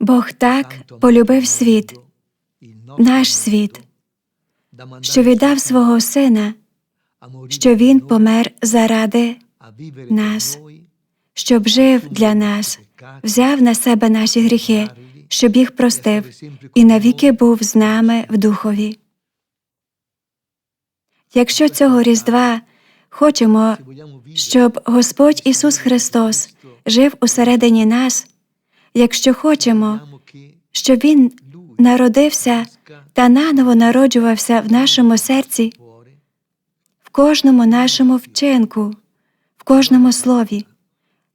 Бог так полюбив світ, наш світ, що віддав свого Сина, що Він помер заради нас, щоб жив для нас, взяв на себе наші гріхи, щоб їх простив, і навіки був з нами в духові. Якщо цього Різдва хочемо, щоб Господь Ісус Христос жив усередині нас, якщо хочемо, щоб Він народився та наново народжувався в нашому серці, в кожному нашому вчинку, в кожному слові,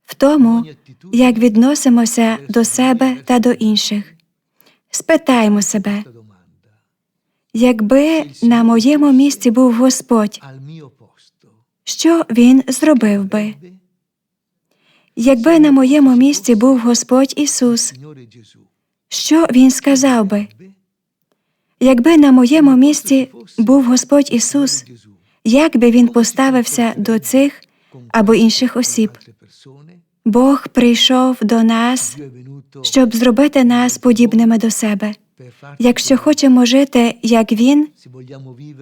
в тому, як відносимося до себе та до інших. Спитаймо себе, якби на моєму місці був Господь, що Він зробив би? Якби на моєму місці був Господь Ісус, що Він сказав би? Якби на моєму місці був Господь Ісус, як би Він поставився до цих або інших осіб? Бог прийшов до нас, щоб зробити нас подібними до себе. Якщо хочемо жити, як Він,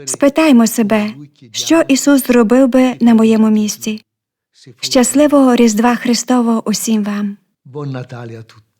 спитаймо себе, що Ісус зробив би на моєму місці. Щасливого Різдва Христового усім вам! Бон Наталія tutti